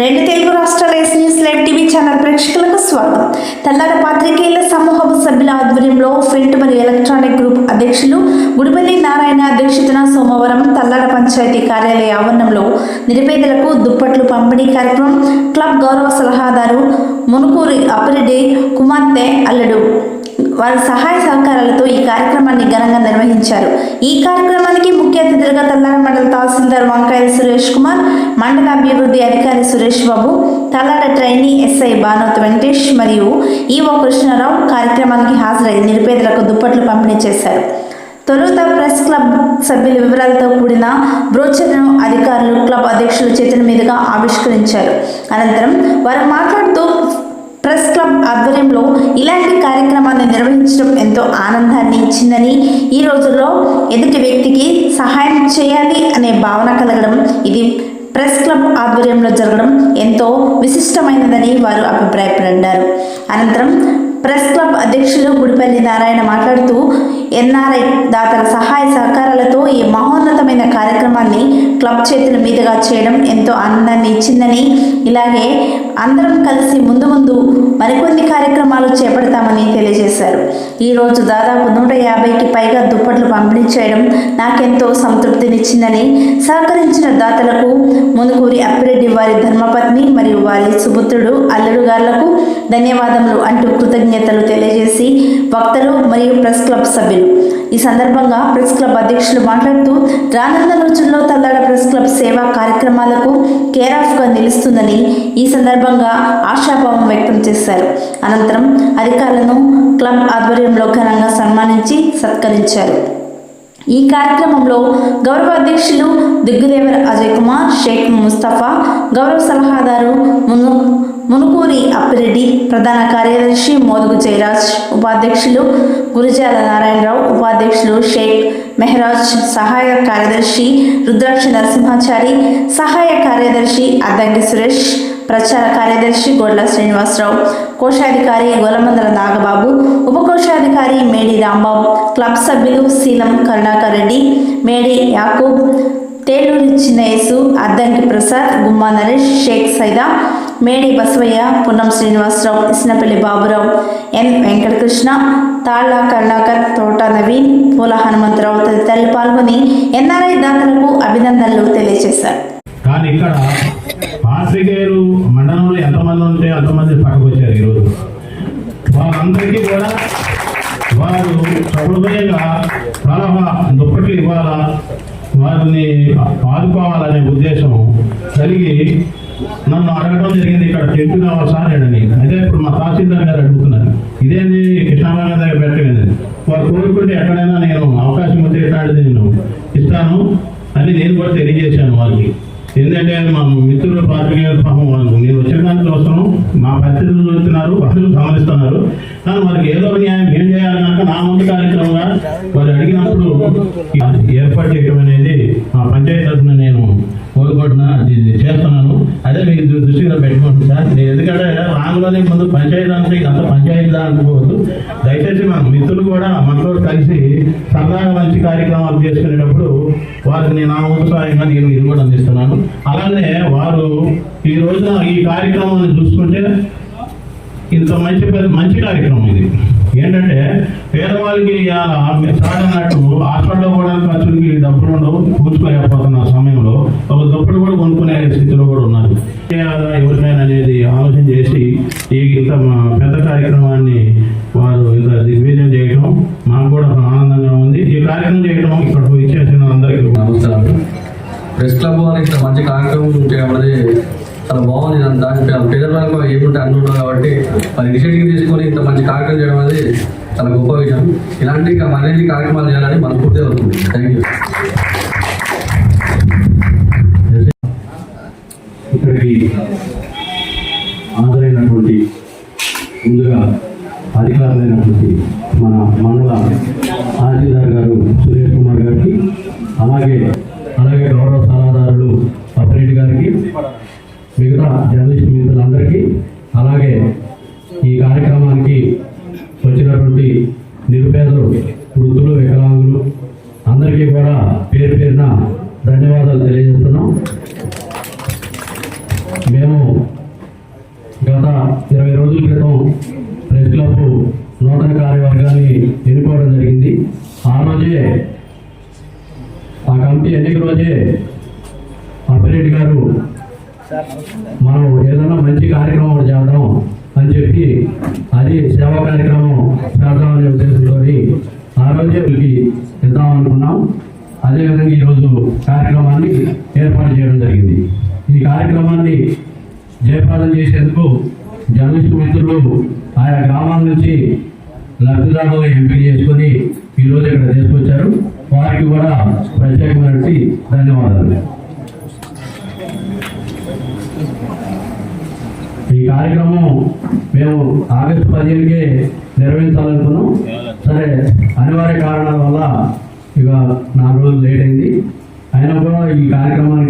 రెండు తెలుగు రాష్ట్రాల S news live TV channel ప్రేక్షకులకు స్వాగతం. తెల్లార పాత్రికేయుల సమూహపు సభ్యుల ఆధ్వర్యంలో ప్రింట్ మరియు ఎలక్ట్రానిక్ గ్రూప్ అధ్యక్షులు గుడిపల్లి నారాయణ అధ్యక్షతన సోమవారం తల్లాడ పంచాయతీ కార్యాలయ ఆవరణంలో నిరుపేదలకు దుప్పట్లు పంపిణీ కార్యక్రమం క్లబ్ గౌరవ సలహాదారు మునుకూరి అప్పిరెడ్డి కుమార్తె అల్లడు వారి సహాయ సహకారాలతో ఈ కార్యక్రమాన్ని ఘనంగా నిర్వహించారు. ఈ కార్యక్రమానికి ముఖ్య అతిథులుగా తల్లార మండల తహసీల్దార్ వంకాయ సురేష్ కుమార్ మండల అభివృద్ధి అధికారి సురేష్ బాబు తల్లార ట్రైనీ ఎస్ఐ భానోత్ వెంకటేష్ మరియు ఈవో కృష్ణారావు కార్యక్రమానికి హాజరై నిరుపేదలకు దుప్పట్లు పంపిణీ చేశారు. తొలుత ప్రెస్ క్లబ్ సభ్యుల వివరాలతో కూడిన బ్రోచర్ను అధికారులు క్లబ్ అధ్యక్షుల చేతుల మీదుగా ఆవిష్కరించారు. అనంతరం వారు మాట్లాడుతూ ప్రెస్ క్లబ్ ఆధ్వర్యంలో ఇలాంటి కార్యక్రమాన్ని నిర్వహించడం ఎంతో ఆనందాన్ని ఇచ్చిందని ఈ రోజుల్లో ఎదుటి వ్యక్తికి సహాయం చేయాలి అనే భావన కలగడం ఇది ప్రెస్ క్లబ్ ఆధ్వర్యంలో జరగడం ఎంతో విశిష్టమైనదని వారు అభిప్రాయపడ్డారు. అనంతరం ప్రెస్ క్లబ్ అధ్యక్షులు గుడిపల్లి నారాయణ మాట్లాడుతూ ఎన్ఆర్ఐ దాతల సహాయ సహకారాలతో ఈ మహోన్నతమైన కార్యక్రమాన్ని క్లబ్ చేతుల మీదుగా చేయడం ఎంతో ఆనందాన్ని ఇచ్చిందని ఇలాగే అందరం కలిసి ముందు ముందు మరికొన్ని కార్యక్రమాలు చేపడతామని తెలియజేశారు. ఈరోజు దాదాపు నూట యాభైకి పైగా దుప్పట్లు పంపిణీ చేయడం నాకెంతో సంతృప్తినిచ్చిందని సహకరించిన దాతలకు మునుకూరి అప్పిరెడ్డి వారి ధర్మపత్ని మరియు వారి సుపుత్రుడు అల్లుడు గారులకు ధన్యవాదములు అంటూ కృతజ్ఞతలు తెలియజేసి వక్తలు మరియు ప్రెస్ క్లబ్ సభ్యులు. ఈ సందర్భంగా ప్రెస్ క్లబ్ అధ్యక్షులు మాట్లాడుతూ రానున్న రోజుల్లో తల్లాడ ప్రెస్ క్లబ్ సేవా కార్యక్రమాలకు కేర్ నిలుస్తుందని ఈ సందర్భంగా ఆశాభావం వ్యక్తం చేశారు. అనంతరం అధికారులను క్లబ్ ఆధ్వర్యంలో ఘనంగా సన్మానించి సత్కరించారు. ఈ కార్యక్రమంలో గౌరవ అధ్యక్షులు దిగ్గుదేవర్ అజయ్ కుమార్ షేక్ ముస్తఫా గౌరవ సలహాదారు మును మునుకూరి అప్పిరెడ్డి ప్రధాన కార్యదర్శి మోదుగు జయరాజ్ ఉపాధ్యక్షులు గురుజాల నారాయణరావు ఉపాధ్యక్షులు షేక్ మెహరాజ్ సహాయ కార్యదర్శి రుద్రాక్ష నరసింహాచారి సహాయ కార్యదర్శి అద్దంకి సురేష్ ప్రచార కార్యదర్శి గోడ్ల శ్రీనివాసరావు కోశాధికారి గోలమందల నాగబాబు ఉపకోశాధికారి మేడి రాంబాబు క్లబ్ సభ్యులు శీలం కరుణాకర్ రెడ్డి మేడి యాకూబ్ తేలూరి చిన్నయసు అద్దంకి ప్రసాద్ గుమ్మా నరేష్ షేక్ సైదా మేడి బసవయ్య పున్నం శ్రీనివాసరావు ఇస్నపల్లి బాబురావు ఎన్ వెంకటకృష్ణ తాళ్ళ కరుణాకర్ తోట నవీన్ పూల హనుమంతరావు తదితరులు పాల్గొని ఎన్ఆర్ఐ దాతలకు అభినందనలు తెలియజేశారు. కానీ ఇక్కడ పాత్రికేయులు మండలంలో ఎంతమంది ఉంటే అంతమంది పక్కకు వచ్చారు ఈరోజు. వారందరికీ కూడా వారు సహృదయంగా సలహా దుప్పట్లు ఇవ్వాలా వారిని ఆదుకోవాలనే ఉద్దేశం కలిగి నన్ను అడగడం జరిగింది ఇక్కడ టెంట్ కావాల్సా సార్ అని అదే ఇప్పుడు మా తహసీల్దార్ గారు అడుగుతున్నారు. ఇదేంది? కృష్ణాబాబు దగ్గర పెట్టలేదు వారు కోరుకుంటే ఎక్కడైనా నేను అవకాశం ఉంటే ఇట్లాంటిది నేను ఇస్తాను. అని నేను కూడా తెలియజేశాను వారికి ఎందుకంటే మా మిత్రులు పాత్రికేయులు పాపం వాళ్ళు నేను వచ్చిన దానికి చూస్తున్నాం మా పరిస్థితులు చూస్తున్నారు వాళ్ళు గమనిస్తున్నారు. కానీ వారికి ఏదో న్యాయం ఏం చేయాలి కనుక నా ముందు కార్యక్రమంగా వారు అడిగినప్పుడు ఏర్పాటు చేయడం అనేది మా పంచాయతీ తరఫున నేను కోరుకుంటున్నా ఇది చేస్తున్నాను అదే మీకు దృ- దృష్టిలో పెట్టుకుంటుంది సార్ నేను ఎందుకంటే ముందు పంచాయతీ అంటే అంత పంచాయతీ అనుకోవద్దు. దయచేసి మన మిత్రులు కూడా మనతో కలిసి సరదాగా మంచి కార్యక్రమాలు చేసుకునేటప్పుడు వారికి నేను నా ఉత్సాహంగా నేను ఇది కూడా అందిస్తున్నాను. అలానే వారు ఈ రోజున ఈ కార్యక్రమాన్ని చూసుకుంటే ఇంత మంచి మంచి కార్యక్రమం ఇది. ఏంటంటే పేదవాళ్ళకి ఇవాళ మీరు అన్నట్టు హాస్పిటల్లో కూడా దిగ్విజయం చేయడం మాకు కూడా ఆనందంగా ఉంది. ఈ కార్యక్రమం చేయడం ఇక్కడ ఇచ్చేసిన అందరికీ నమస్కారం ప్రెస్ క్లబ్ అని ఇట్లా మంచి కార్యక్రమం అనేది చాలా బాగుంది ఇదంతా ఇంకా పేదవాళ్ళకు ఏముంటే అన్ని ఉండవు కాబట్టి మరి ఇనిషియేటివ్ తీసుకొని ఇంత మంచి కార్యక్రమం చేయడం అనేది చాలా గొప్ప విషయం ఇలాంటి మరిన్ని కార్యక్రమాలు చేయాలని మనస్ఫూర్తిగా అవుతుంది థ్యాంక్ యూ ఇక్కడికి అధికారులైనటువంటి మన మండల తహసీల్దార్ గారు సురేష్ కుమార్ గారికి అలాగే అలాగే గౌరవ సలహాదారులు సపరేట్ గారికి మిగతా జర్నలిస్ట్ మిత్రులందరికీ అలాగే ఈ కార్యక్రమానికి వచ్చినటువంటి నిరుపేదలు వృద్ధులు వికలాంగులు అందరికీ కూడా పేరు పేరున ధన్యవాదాలు తెలియజేస్తున్నాం. మేము గత ఇరవై రోజుల క్రితం ప్రెస్ క్లబ్ నూతన కార్యవర్గాన్ని ఎన్నుకోవడం జరిగింది. ఆ రోజే ఆ కమిటీ ఎన్నిక రోజే అప్పిరెడ్డి గారు మనం ఏదైనా మంచి కార్యక్రమం చేద్దాం అని చెప్పి అది సేవా కార్యక్రమం చేద్దాం అనే ఉద్దేశంతో ఆ రోజే ఇద్దాం అనుకున్నాం. అదేవిధంగా ఈరోజు కార్యక్రమాన్ని ఏర్పాటు చేయడం జరిగింది. ఈ కార్యక్రమాన్ని జయప్రదం చేసేందుకు జర్నలిస్ట్ మిత్రులు ఆయా గ్రామాల నుంచి లబ్ధిదారులుగా ఎంపిక చేసుకొని ఈరోజు ఇక్కడ తీసుకొచ్చారు. వారికి కూడా ప్రత్యేకమైనటువంటి ధన్యవాదాలు. ఈ కార్యక్రమం మేము ఆగస్టు పదిహేనుకే నిర్వహించాలనుకున్నాం. సరే అనివార్య కారణాల వల్ల ఇక నాలుగు రోజులు లేట్ అయింది. అయినా కూడా ఈ కార్యక్రమానికి